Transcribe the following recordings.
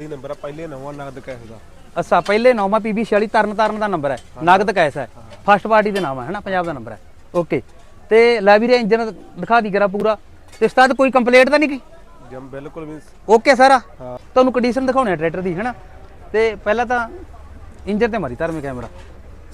ਇਹ ਨੰਬਰ ਆ ਪਹਿਲੇ ਨਵਾਂ ਨਗਦ ਕੈਸ਼ ਦਾ। ਅੱਛਾ ਪਹਿਲੇ ਨੌਵਾਂ ਪੀਬੀ 46 ਤਰਨ ਤਾਰਨ ਦਾ ਨੰਬਰ ਹੈ। ਨਗਦ ਕੈਸ਼ ਹੈ। ਫਸਟ ਪਾਰਟੀ ਦੇ ਨਾਮ ਹੈ ਹਨਾ ਪੰਜਾਬ ਦਾ ਨੰਬਰ ਹੈ। ਓਕੇ ਤੇ ਲੈ ਵੀਰੇ ਇੰਜਨ ਦਿਖਾ ਦੀ ਕਰਾ ਪੂਰਾ। ਤੇ ਉਸਤਾਦ ਕੋਈ ਕੰਪਲੇਂਟ ਤਾਂ ਨਹੀਂ ਕੀ? ਜਮ ਬਿਲਕੁਲ ਵੀ ਓਕੇ ਸਾਰਾ। ਤੁਹਾਨੂੰ ਕੰਡੀਸ਼ਨ ਦਿਖਾਉਣੀ ਹੈ ਟਰੈਕਟਰ ਦੀ ਹੈਨਾ ਤੇ ਪਹਿਲਾਂ ਤਾਂ ਇੰਜਨ ਤੇ ਮਾਰੀ ਧਰਮੇ ਕੈਮਰਾ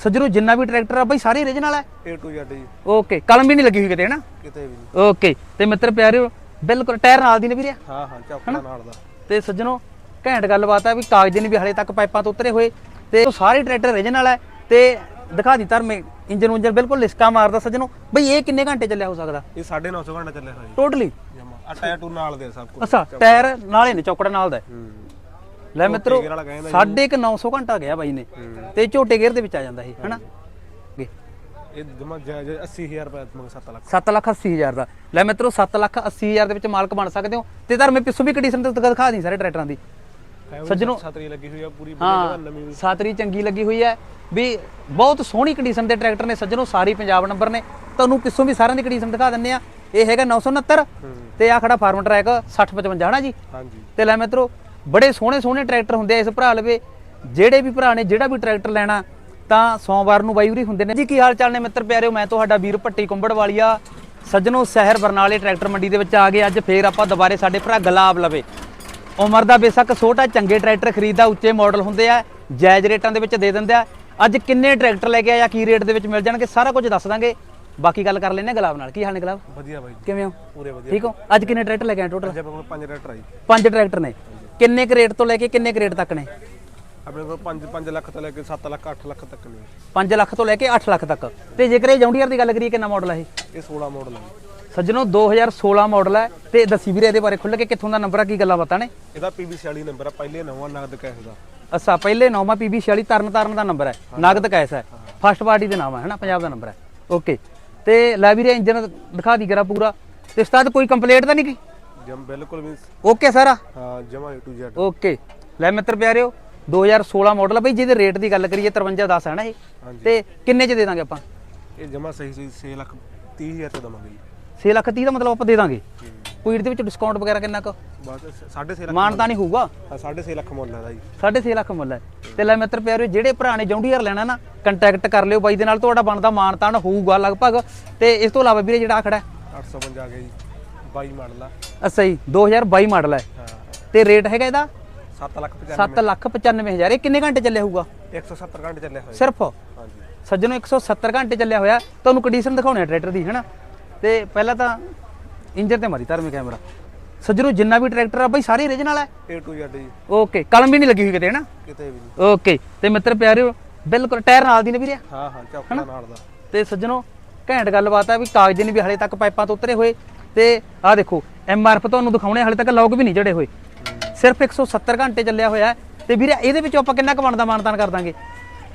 ਸੱਜਣੋ ਜਿੰਨਾ ਵੀ ਟਰੈਕਟਰ ਆ ਬਈ ਸਾਰੇ origignal ਹੈ? A to Z ਜੀ। ਓਕੇ ਕਲਮ ਵੀ ਨਹੀਂ ਲੱਗੀ ਹੋਈ ਕਿਤੇ ਹੈਨਾ ਕਿਤੇ ਵੀ ਨਹੀਂ। ਓਕੇ ਤੇ ਮਿੱਤਰ ਪਿਆਰਿਓ ਬਿਲਕੁਲ ਟਾਇਰ ਨਾਲ ਦੀ ਨੇ ਵੀਰੇ। ਹਾਂ ਹਾਂ ਚੌਕੜਾ ਨਾਲ ਦਾ। ਤੇ ਸੱਜਣੋ ਘੈਂਟ ਗੱਲਬਾਤ ਹੈ ਵੀ ਕਾਗਜ਼ ਨਹੀਂ ਵੀ ਹਲੇ ਤੱਕ ਪਾਈਪਾਂ ਤੋਂ ਉਤਰੇ ਹੋਏ ਤੇ ਉਹ ਸਾਰੇ ਟਰੈਕਟਰ origignal ਹੈ ਤੇ ਦਿਖਾ ਦੀ ਧਰਮੇ ਇੰਜਨ ਉਂਜਨ ਬਿਲਕੁਲ ਲਿਸਕਾ ਮਾਰਦਾ ਸੱਜਣੋ। ਬਈ ਇਹ ਕਿੰਨੇ ਘੰਟੇ ਚੱਲਿਆ ਹੋ ਸਕਦਾ? ਇਹ 950 ਘੰਟਾ ਚੱਲਿਆ ਹੋਇਆ ਟੋਟਲੀ ਆ ਟਾਇਰ ਟੂ ਨਾਲ ਦੇ ਸਭ ਕੁਝ ਅੱਛਾ ਟਾਇਰ ਨਾਲੇ ਨੇ ਚੌਕੜਾ ਨਾਲ ਦਾ ਲੈ ਮਿੱਤਰੋ ਗੇਅਰ ਵਾਲਾ ਕਹਿੰਦਾ ਸਾਢੇ ਕੁ 900 ਘੰਟਾ ਗਿਆ ਬਾਈ ਨੇ ਤੇ ਝੋਟੇ ਗੇਅਰ ਦੇ ਵਿੱਚ ਆ ਜਾਂਦਾ ਇਹ ਹਨਾ। ਇਹ ਜਮਾ ਜਾਇਜ਼ 80000 ਰੁਪਏ ਮੰਗ 7 ਲੱਖ। 7 ਲੱਖ 80 ਹਜ਼ਾਰ ਦਾ। ਲੈ ਮਿੱਤਰੋ 7 ਲੱਖ 80 ਹਜ਼ਾਰ ਦੇ ਵਿੱਚ ਮਾਲਕ ਬਣ ਸਕਦੇ ਹੋ। ਤੇ ਧਰਮੇ ਪਿੱਛੋਂ ਵੀ ਕੰਡੀਸ਼ਨ ਤੇ ਦਿਖਾ ਦੀ ਸਾਰੇ ਟਰੈਕਟਰਾਂ ਦੀ। ਸੱਜਣੋ ਛਤਰੀ ਲੱਗੀ ਹੋਈ ਆ ਪੂਰੀ ਵਧੀਆ ਨਵੀਂ ਸਾਤਰੀ ਚੰਗੀ ਲੱਗੀ ਹੋਈ ਹੈ। ਵੀ ਬਹੁਤ ਸੋਹਣੀ ਕੰਡੀਸ਼ਨ ਦੇ ਟਰੈਕਟਰ ਨੇ ਸੱਜਣੋ ਸਾਰੀ ਪੰਜਾਬ ਨੰਬਰ ਨੇ। ਤੁਹਾਨੂੰ ਪਿੱਛੋਂ ਵੀ ਸਾਰਿਆਂ ਦੀ ਕੰਡੀਸ਼ਨ ਦਿਖਾ ਦਿੰਨੇ ਆ ਇਹ ਹੈਗਾ 969 ਤੇ ਆ ਖੜਾ ਫਾਰਮ ਟਰੈਕ 6055 ਹਨਾ ਜੀ? ਹਾਂਜੀ। ਤੇ ਲੈ ਮਿੱਤਰੋ ਬੜੇ ਸੋਹਣੇ ਸੋਹਣੇ ਟਰੈਕਟਰ ਹੁੰਦੇ ਆ ਇਸ ਭਰਾ ਲਵੇ। ਜਿਹੜੇ ਵੀ ਭਰਾ ਨੇ ਜਿਹੜਾ ਵੀ ਟਰੈਕਟਰ ਲੈਣਾ ਤਾਂ ਸੋਮਵਾਰ ਨੂੰ ਬਾਈ ਉਰੀ ਹੁੰਦੇ ਨੇ। ਜੀ ਕੀ ਹਾਲ ਚਾਲ ਨੇ ਮਿੱਤਰ ਪਿਆਰਿਓ? ਮੈਂ ਤੁਹਾਡਾ ਵੀਰ ਭੱਟੀ ਕੁੰਬੜ ਵਾਲੀਆ ਸੱਜਣੋ ਸ਼ਹਿਰ ਬਰਨਾਲੇ ਟਰੈਕਟਰ ਮੰਡੀ ਦੇ ਵਿੱਚ ਆ ਗਏ। ਅੱਜ ਫੇਰ ਆਪਾਂ ਦੁਬਾਰੇ ਸਾਡੇ ਭਰਾ ਗੁਲਾਬ ਲਵੇ। ਉਮਰ ਦਾ ਬੇਸ਼ੱਕ ਛੋਟਾ ਚੰਗੇ ਟਰੈਕਟਰ ਖਰੀਦਦਾ ਉੱਚੇ ਮਾਡਲ ਹੁੰਦੇ ਆ ਜਾਇਜ਼ ਰੇਟਾਂ ਦੇ ਵਿੱਚ ਦੇ ਦਿੰਦੇ ਆ। ਅੱਜ ਕਿੰਨੇ ਟਰੈਕਟਰ ਲੈ ਕੇ ਆਇਆ ਕੀ ਰੇਟ ਦੇ ਵਿੱਚ ਮਿਲ ਜਾਣਗੇ ਸਾਰਾ ਕੁਝ ਦੱਸ ਦਾਂਗੇ। ਬਾਕੀ ਗੱਲ ਕਰ ਲੈਨੇ ਗੁਲਾਬ ਨਾਲ। ਕੀ ਹਾਲ ਨੇ ਗੁਲਾਬ? ਵਧੀਆ ਬਾਈ ਕਿਵੇਂ ਹੋ? ਪੂਰੇ ਵਧੀਆ। ਠੀਕ ਹੋ? ਅੱਜ ਕਿੰਨੇ ਟਰੈਕਟਰ ਲੈ ਕੇ ਆਏ ਟੋਟਲ ਅੱਜ ਆਪਣੇ ਕੋਲ ਪੰਜ ਰੇਟਰ ਆਈ ਪੰਜ ਟਰੈਕਟਰ ਨੇ। ਕਿੰਨੇ ਕੁ ਰੇਟ ਤੋਂ ਲੈ ਕੇ ਕਿੰਨੇ ਕੁ ਰੇਟ ਤੱਕ ਨੇ? ਆਪਣੇ ਕੋਲ 5 5 ਲੱਖ ਤੋਂ ਲੈ ਕੇ 7 ਲੱਖ 8 ਲੱਖ ਤੱਕ ਨੇ। 5 ਲੱਖ ਤੋਂ ਲੈ ਕੇ 8 ਲੱਖ ਤੱਕ। ਤੇ ਜੇਕਰ ਇਹ ਜੌਂਡੀਅਰ ਦੀ ਗੱਲ ਕਰੀਏ ਕਿੰਨਾ ਮਾਡਲ ਹੈ ਇਹ? ਇਹ 16 ਮਾਡਲ ਹੈ ਸੱਜਣੋ 2016 ਮਾਡਲ ਹੈ ਤੇ ਦੱਸੀ ਵੀਰੇ ਇਹਦੇ ਬਾਰੇ ਖੁੱਲ ਕੇ ਕਿੱਥੋਂ ਦਾ ਨੰਬਰ ਆ ਕੀ ਗੱਲਾਂ ਬਾਤਾਂ ਨੇ? ਇਹਦਾ PB 46 ਨੰਬਰ ਆ ਪਹਿਲੇ ਨਵਾਂ ਨਗਦ ਕੈਸ਼ ਦਾ। ਅੱਛਾ ਪਹਿਲੇ ਨੌਵਾਂ PB 46 ਤਰਨ ਤਾਰਨ ਦਾ ਨੰਬਰ ਹੈ ਨਗਦ ਕੈਸ ਹੈ। ਫਸਟ ਪਾਰਟੀ ਦੇ ਨਾਮ ਹੈ ਹਨਾ? ਪੰਜਾਬ ਦਾ ਨੰਬਰ ਹੈ। ਓਕੇ ਤੇ ਲੈ ਵੀਰੇ ਇੰਜਨ ਦਿਖਾ ਦੀ ਕਰਾ ਪੂਰਾ। ਤੇ ਉਸਤਾਦ ਕੋਈ ਕੰਪਲੇਂਟ ਤਾਂ ਨਹੀਂ ਕੀ? ਜਮ ਬਿਲਕੁਲ ਵੀ ਓਕੇ ਸਾਰਾ? ਹਾਂ ਜਮਾ A to Z ਓਕੇ ਲੈ ਮਿੱਤਰ ਪਿਆਰਿਓ 2016 ਮਾਡਲ ਆ ਬਈ ਜਿਹਦੇ ਰੇਟ ਦੀ ਗੱਲ ਕਰੀਏ 53 10 ਹੈ ਨਾ ਇਹ। ਤੇ ਕਿੰਨੇ ਚ ਦੇ ਦਾਂਗੇ ਆਪਾਂ? ਇਹ ਜਮਾ ਸਹੀ ਸਹੀ 6 ਲੱਖ 30 ਹਜ਼ਾਰ ਤੇ ਦਵਾਂਗੇ 6 ਲੱਖ 30 ਦਾ ਮਤਲਬ ਆਪਾਂ ਦੇ ਦਾਂਗੇ। ਕੋਈ ਇਹਦੇ ਵਿੱਚ ਡਿਸਕਾਊਂਟ ਵਗੈਰਾ ਕਿੰਨਾ ਕੁ? ਬਸ 6.5 ਲੱਖ ਮਾਨ ਤਾਂ ਨਹੀਂ ਹੋਊਗਾ? ਹਾਂ 6.5 ਲੱਖ ਮੁੱਲ ਹੈ ਦਾ ਜੀ 6.5 ਲੱਖ ਮੁੱਲ ਹੈ। ਤੇ ਲੈ ਮਿੱਤਰ ਪਿਆਰਿਓ ਜਿਹੜੇ ਭਰਾ ਨੇ ਜੌਂਡੀਅਰ ਲੈਣਾ ਨਾ ਕੰਟੈਕਟ ਕਰ ਲਿਓ ਬਾਈ ਦੇ ਨਾਲ ਤੁਹਾਡਾ ਬਣਦਾ ਮਾਨ ਤਾਨ ਹੋਊਗਾ ਲਗਭਗ। ਤੇ ਇਸ ਤੋਂ ਇਲਾਵਾ ਵੀਰੇ ਜਿਹੜਾ ਖੜਾ ਹੈ। 850 ਆ ਗਿਆ ਜੀ 22 ਮਾਡਲ ਆ। ਅੱਛਾ ਜੀ 2022 ਮਾਡਲ ਹੈ। ਹਾਂ। ਤੇ ਰੇਟ ਹੈਗਾ ਇਹਦਾ? 7 ਲੱਖ 7 ਲੱਖ 95 ਹਜ਼ਾਰ। ਇਹ ਕਿੰਨੇ ਘੰਟੇ ਚੱਲਿਆ ਹੋਊਗਾ? 170 ਘੰਟੇ ਚੱਲਿਆ ਹੋਇਆ। ਸਿਰਫ? ਹਾਂਜੀ। ਸੱਜਣੋ 170 ਘੰਟੇ ਚੱਲਿਆ ਹੋਇਆ। ਤੁਹਾਨੂੰ ਕੰਡੀਸ਼ਨ ਦਿਖਾਉਣੇ ਆ ਟਰੈਕਟਰ ਦੀ ਹੈਨਾ? ਤੇ ਪਹਿਲਾਂ ਤਾਂ ਇੰਜਨ ਤੇ ਮਾਰੀ ਧਰਮੇ ਕੈਮਰਾ ਸੱਜਣੋ ਜਿੰਨਾ ਵੀ ਟਰੈਕਟਰ ਆ ਬਈ ਸਾਰੇ origignal ਹੈ A to Z ਜੀ। ਓਕੇ ਕਲਮ ਵੀ ਨਹੀਂ ਲੱਗੀ ਹੋਈ ਕਿਤੇ ਹੈਨਾ? ਕਿਤੇ ਵੀ ਨਹੀਂ। ਓਕੇ ਤੇ ਮਿੱਤਰ ਪਿਆਰਿਓ ਬਿਲਕੁਲ ਟਾਇਰ ਨਾਲ ਦੀ ਨੇ ਵੀਰੇ। ਹਾਂ ਹਾਂ ਚੌਕੜਾ ਨਾਲ ਦਾ। ਤੇ ਸੱਜਣੋ ਘੈਂਟ ਗੱਲਬਾਤ ਹੈ ਵੀ ਕਾਗਜ਼ ਨਹੀਂ ਵੀ ਹਲੇ ਤੱਕ ਪਾਈਪਾਂ ਤੋਂ ਉਤਰੇ ਹੋਏ। ਤੇ ਆਹ ਦੇਖੋ ਐਮਆਰਐਫ ਤੁਹਾਨੂੰ ਦਿਖਾਉਣੇ ਹਲੇ ਤੱਕ ਲੌਗ ਵੀ ਨਹੀਂ ਜੜੇ ਹੋਏ। ਸਿਰਫ 170 ਘੰਟੇ ਚੱਲਿਆ ਹੋਇਆ। ਤੇ ਵੀਰੇ ਇਹਦੇ ਵਿੱਚੋਂ ਆਪਾਂ ਕਿੰਨਾ ਕਮਾਉਣ ਦਾ ਮਾਨਤਾਨ ਕਰ ਦਾਂਗੇ?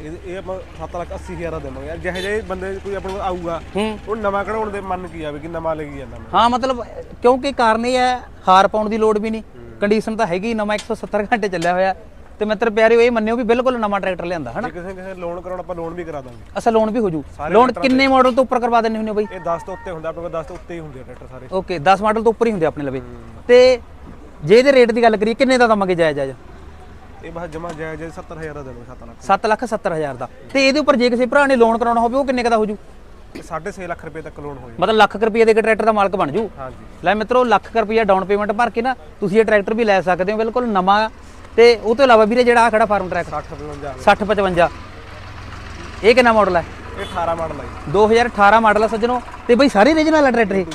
ਇਹ ਇਹ ਆਪਾਂ 7 ਲੱਖ 80 ਹਜ਼ਾਰ ਦਾ ਦੇਵਾਂਗੇ। ਯਾਰ ਜਿਹੇ ਜਿਹੇ ਬੰਦੇ ਕੋਈ ਆਪਣੇ ਕੋਲ ਆਊਗਾ ਹੂੰ। ਉਹ ਨਵਾਂ ਕਢਾਉਣ ਦੇ ਮਨ ਕੀ ਆਵੇ ਕਿ ਨਵਾਂ ਲੈ ਕੇ ਜਾਂਦਾ ਮੈਂ? ਹਾਂ ਮਤਲਬ ਕਿਉਂਕਿ ਕਾਰਨ ਇਹ ਹੈ ਹਾਰ ਪਾਉਣ ਦੀ ਲੋੜ ਵੀ ਨਹੀਂ। ਕੰਡੀਸ਼ਨ ਤਾਂ ਹੈਗੀ ਨਵਾਂ 170 ਘੰਟੇ ਚੱਲਿਆ ਹੋਇਆ। ਤੇ ਮਿੱਤਰ ਪਿਆਰਿਓ ਇਹ ਮੰਨਿਓ ਵੀ ਬਿਲਕੁਲ ਨਵਾਂ ਟਰੈਕਟਰ ਲਿਆਂਦਾ ਹਨਾ? ਜੇ ਕਿਸੇ ਕਿਸੇ ਲੋਨ ਕਰਾਉਣਾ ਆਪਾਂ ਲੋਨ ਵੀ ਕਰਾ ਦਾਂਗੇ। ਅਸਾ ਲੋਨ ਵੀ ਹੋ ਜੂ। ਸਾਰੇ ਲੋਨ ਕਿੰਨੇ ਮਾਡਲ ਤੋਂ ਉੱਪਰ ਕਰਵਾ ਦਿੰਦੇ ਹੁੰਦੇ ਹੋ ਬਈ? ਇਹ 10 ਤੋਂ ਉੱਤੇ ਹੁੰਦਾ ਆਪਣੇ ਕੋਲ 10 ਤੋਂ ਉੱਤੇ ਹੀ ਹੁੰਦੇ ਆ ਟਰੈਕਟਰ ਸਾਰੇ। ਓਕੇ 10 ਮਾਡਲ ਤੋਂ ਉੱਪਰ ਹੀ ਹੁੰਦੇ ਆਪਣੇ ਲਵੇ। ਤੇ ਜੇ ਇਹਦੇ ਰੇਟ ਦੀ ਗੱਲ ਕਰੀਏ ਕਿੰਨੇ ਦਾ ਦਵਾਂਗੇ ਜਾਇਜ਼ ਜਾਇਜ਼ ਇਹ ਬਸ ਜਮਾ ਜਾਇਜ਼ ਜਾਇਜ਼ 70000 ਦਾ ਦੇਵਾਂਗੇ 7 ਲੱਖ 7 ਲੱਖ 70 ਹਜ਼ਾਰ ਦਾ। ਤੇ ਇਹਦੇ ਉੱਪਰ ਜੇ ਕਿਸੇ ਭਰਾ ਨੇ ਲੋਨ ਕਰਾਉਣਾ ਹੋਵੇ ਉਹ ਕਿੰਨੇ ਕੁ ਦਾ ਹੋ ਜੂ ਇਹ 6.5 ਲੱਖ ਰੁਪਏ ਤੱਕ ਲੋਨ ਹੋ ਜਾਏ ਮਤਲਬ ਲੱਖ ਰੁਪਏ ਦੇ ਟਰੈਕਟਰ ਦਾ ਮਾਲਕ ਬਣ ਜੂ? ਹਾਂਜੀ। ਲੈ ਮਿੱਤਰੋ ਲੱਖ ਰੁਪਈਆ ਡਾਊਨ ਪੇਮੈਂਟ ਭਰ ਕੇ ਨਾ ਤੁਸੀਂ ਇਹ ਟਰੈਕਟਰ ਵੀ ਲੈ ਸਕਦੇ ਹੋ ਬਿਲਕੁਲ ਨਵਾਂ। ਤੇ ਉਹ ਤੋਂ ਇਲਾਵਾ ਵੀਰੇ ਜਿਹੜਾ ਆ ਖੜਾ ਫਾਰਮ ਟਰੈਕ 60 55 60 55 ਇਹ ਕਿੰਨਾ ਮਾਡਲ ਹੈ? ਇਹ 18 ਮਾਡਲ ਜੀ। 2018 ਮਾਡਲ ਹੈ ਸੱਜਣੋ। ਤੇ ਬਈ ਸਾਰੇ ਰੀਜਨਲ ਹੈ ਟਰੈਕਟਰ ਇਹ?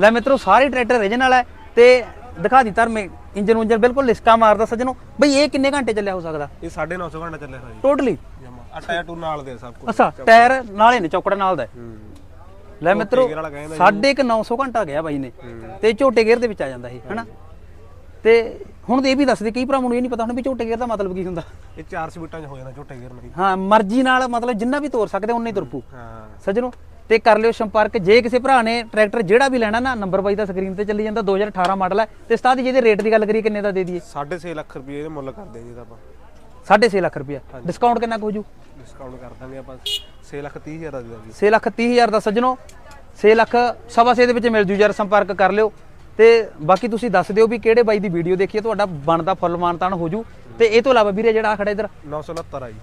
ਲੈ ਮਿੱਤਰੋ ਸਾਰੇ ਟਰੈਕਟਰ ਰੀਜਨਲ ਹੈ ਤੇ ਦਿਖਾ ਦੀ ਧਰਮੇ ਇੰਜਨ ਉਂਜਨ ਬਿਲਕੁਲ ਲਿਸਕਾ ਮਾਰਦਾ ਸੱਜਣੋ। ਬਈ ਇਹ ਕਿੰਨੇ ਘੰਟੇ ਚੱਲਿਆ ਹੋ ਸਕਦਾ? ਇਹ 950 ਘੰਟਾ ਚੱਲਿਆ ਹੋਇਆ ਜੀ। ਟੋਟਲੀ ਜਮਾ। ਆ ਟਾਇਰ ਟੂ ਨਾਲ ਦੇ ਸਭ ਕੁਝ ਅੱਛਾ ਟਾਇਰ ਨਾਲੇ ਨੇ ਚੌਕੜਾ ਨਾਲ ਦਾ ਹੈ। ਲੈ ਮਿੱਤਰੋ ਗੇਅਰ ਵਾਲਾ ਕਹਿੰਦਾ ਸਾਢੇ ਕੁ 900 ਘੰਟਾ ਗਿਆ ਬਾਈ ਨੇ। ਤੇ ਝੋਟੇ ਗੇਅਰ ਦੇ ਵਿੱਚ ਆ ਜਾਂਦਾ ਇਹ ਹਨਾ? ਤੇ ਹੁਣ ਤੇ ਇਹ ਵੀ ਦੱਸਦੇ ਕਈ ਭਰਾਵਾਂ ਨੂੰ ਇਹ ਨਹੀਂ ਪਤਾ ਹੁਣ ਵੀ ਝੋਟੇ ਗੇਅਰ ਦਾ ਮਤਲਬ ਕੀ ਹੁੰਦਾ। ਇਹ ਚਾਰ ਸਪੀਟਾਂ 'ਚ ਹੋ ਜਾਂਦਾ ਝੋਟੇ ਗੇਅਰ ਨਹੀਂ ਹਾਂ ਮਰਜ਼ੀ ਨਾਲ ਮਤਲਬ ਜਿੰਨਾ ਵੀ ਤੋਰ ਸਕਦੇ ਉਨੇ ਹੀ ਤੁਰਪੂ ਹਾਂ। ਸੱਜਣੋ ਤੇ ਕਰ ਲਿਓ ਸੰਪਰਕ। ਜੇ ਕਿਸੇ ਭਰਾ ਨੇ ਟਰੈਕਟਰ ਜਿਹੜਾ ਵੀ ਲੈਣਾ ਨਾ ਨੰਬਰ ਬਾਈ ਦਾ ਸਕਰੀਨ ਤੇ ਚੱਲੀ ਜਾਂਦਾ 2018 ਮਾਡਲ ਹੈ ਤੇ ਸਤਾਦ ਜੀ ਇਹਦੇ ਰੇਟ ਦੀ ਗੱਲ ਕਰੀਏ ਕਿੰਨੇ ਦਾ ਦੇ ਦਈਏ? 6.5 ਲੱਖ ਰੁਪਏ ਇਹਦੇ ਮੁੱਲ ਕਰਦੇ ਜੀ ਇਹਦਾ ਆਪਾਂ। 6.5 ਲੱਖ ਰੁਪਇਆ ਡਿਸਕਾਊਂਟ ਕਿੰਨਾ ਕੁ ਹੋ ਜੂ? ਡਿਸਕਾਊਂਟ ਕਰ ਦਾਂਗੇ ਆਪਾਂ। 6 ਲੱਖ 30 ਹਜ਼ਾਰ ਦਾ ਦੇ ਦਾਂਗੇ। 6 ਲੱਖ 30 ਹਜ਼ਾਰ ਦਾ ਸੱਜਣੋ। 6 ਲੱਖ ਸਵਾ ਛੇ ਦੇ ਵਿੱਚ ਮਿਲ ਜੂ ਯਾਰ ਸੰਪਰਕ ਕਰ ਲਿਓ। ਤੇ ਬਾਕੀ ਤੁਸੀਂ ਦੱਸ ਦਿਓ ਵੀ ਕਿਹੜੇ ਬਾਈ ਦੀ ਵੀਡੀਓ ਦੇਖੀ ਹੈ ਤੁਹਾਡਾ ਬਣਦਾ ਫੁੱਲ ਮਾਨਤਾਨ ਹੋ ਜੂ। ਤੇ ਇਹ ਤੋਂ ਇਲਾਵਾ ਵੀਰੇ ਜਿਹੜਾ ਖੜਾ ਇਧਰ। 969 ਆ ਜੀ।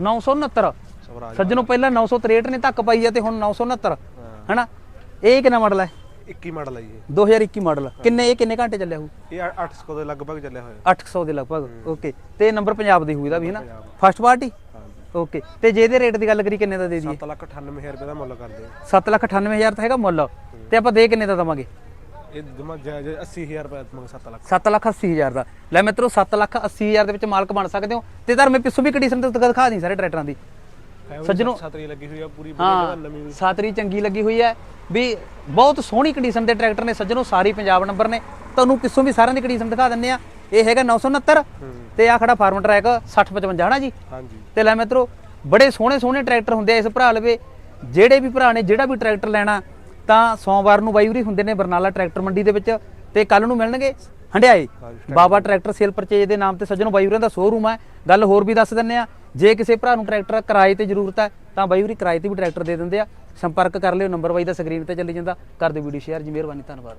969 ਸਵਰਾਜ ਸੱਜਣੋਂ ਪਹਿਲਾਂ 963 ਨੇ ਧੱਕ ਪਾਈ ਆ ਤੇ ਹੁਣ 969 ਹਾਂ। ਹਨਾ? ਇਹ ਕਿੰਨਾ ਮਾਡਲ ਹੈ 21 ਮਾਡਲ ਆ ਜੀ 2021 ਮਾਡਲ ਕਿੰਨੇ ਇਹ ਕਿੰਨੇ ਘੰਟੇ ਚੱਲਿਆ ਹੋਊ? ਇਹ ਇਹ 800 ਦੇ ਲਗਭਗ ਚੱਲਿਆ ਹੋਇਆ। 800 ਦੇ ਲਗਭਗ ਓਕੇ। ਤੇ ਨੰਬਰ ਪੰਜਾਬ ਦੇ ਹੋਊ ਇਹਦਾ ਵੀ ਹਨਾ। First party okay. ਤੇ ਜੇ ਇਹਦੇ ਰੇਟ ਦੀ ਗੱਲ ਕਰੀ ਕਿੰਨੇ ਦਾ ਦੇ ਦਈਏ? 7 ਲੱਖ 98000 ਰੁਪਏ ਦਾ ਮੁੱਲ ਕਰਦੇ ਆ। 798000 ਤਾਂ ਹੈਗਾ ਮੁੱਲ। ਤੇ ਆਪਾਂ ਦੇ ਕਿੰਨੇ ਦਾ ਦਵਾਂਗੇ? ਇਹ ਜਮਾ ਜਾਇਜ਼ 80000 ਰੁਪਏ ਮੰਗ 7 ਲੱਖ। 7 ਲੱਖ 80 ਹਜ਼ਾਰ ਦਾ। ਲੈ ਮਿੱਤਰੋ 7 ਲੱਖ 80 ਹਜ਼ਾਰ ਦੇ ਵਿੱਚ ਮਾਲਕ ਬਣ ਸਕਦੇ ਹੋ। ਤੇ ਧਰਮੇ ਪਿੱਛੋਂ ਵੀ ਕੰਡੀਸ਼ਨ ਤੇ ਦਿਖਾ ਦੀ ਸਾਰੇ ਟਰੈਕਟਰਾਂ ਦੀ। ਸੱਜਣੋਂ- ਛਤਰੀ ਲੱਗੀ ਹੋਈ ਆ ਪੂਰੀ ਵਧੀਆ ਨਵੀਂ ਸਾਤਰੀ ਚੰਗੀ ਲੱਗੀ ਹੋਈ ਹੈ ਵੀ ਬਹੁਤ ਸੋਹਣੀ ਕੰਡੀਸ਼ਨ ਦੇ ਟਰੈਕਟਰ ਨੇ ਸੱਜਣੋ ਸਾਰੀ ਪੰਜਾਬ ਨੰਬਰ ਨੇ। ਤੁਹਾਨੂੰ ਪਿੱਛੋਂ ਵੀ ਸਾਰਿਆਂ ਦੀ ਕੰਡੀਸ਼ਨ ਦਿਖਾ ਦਿੰਨੇ ਆ ਇਹ ਹੈਗਾ 969 ਤੇ ਆ ਖੜਾ ਫਾਰਮ ਟਰੈਕ 6055 ਹਨਾ ਜੀ? ਹਾਂਜੀ। ਤੇ ਲੈ ਮਿੱਤਰੋ ਬੜੇ ਸੋਹਣੇ ਸੋਹਣੇ ਟਰੈਕਟਰ ਹੁੰਦੇ ਆ ਇਸ ਭਰਾ ਲਵੇ। ਜਿਹੜੇ ਵੀ ਭਰਾ ਨੇ ਜਿਹੜਾ ਵੀ ਟਰੈਕਟਰ ਲੈਣਾ ਤਾਂ ਸੋਮਵਾਰ ਨੂੰ ਬਾਈ ਉਰੀ ਹੁੰਦੇ ਨੇ ਬਰਨਾਲਾ ਟਰੈਕਟਰ ਮੰਡੀ ਦੇ ਵਿੱਚ ਤੇ ਕੱਲ ਨੂੰ ਮਿਲਣਗੇ। Handiaya Baba tractor sale purchase ਦੇ ਨਾਮ ਤੇ ਸੱਜਣੋ ਬਾਈ ਉਰਾਂ ਦਾ ਸ਼ੋਰੂਮ ਹੈ ਗੱਲ ਹੋਰ ਵੀ ਦੱਸ ਦਿੰਨੇ ਆ ਜੇ ਕਿਸੇ ਭਰਾ ਨੂੰ ਟਰੈਕਟਰ ਕਿਰਾਏ ਤੇ ਜ਼ਰੂਰਤ ਹੈ ਤਾਂ ਬਾਈ ਉਰੀ ਕਿਰਾਏ ਤੇ ਵੀ ਟਰੈਕਟਰ ਦੇ ਦਿੰਦੇ ਆ। ਸੰਪਰਕ ਕਰ ਲਿਓ ਨੰਬਰ ਬਾਈ ਦਾ ਸਕਰੀਨ ਤੇ ਚੱਲੀ ਜਾਂਦਾ। ਕਰ ਦਿਓ ਵੀਡੀਓ ਸ਼ੇਅਰ ਜੀ ਮਿਹਰਬਾਨੀ ਧੰਨਵਾਦ।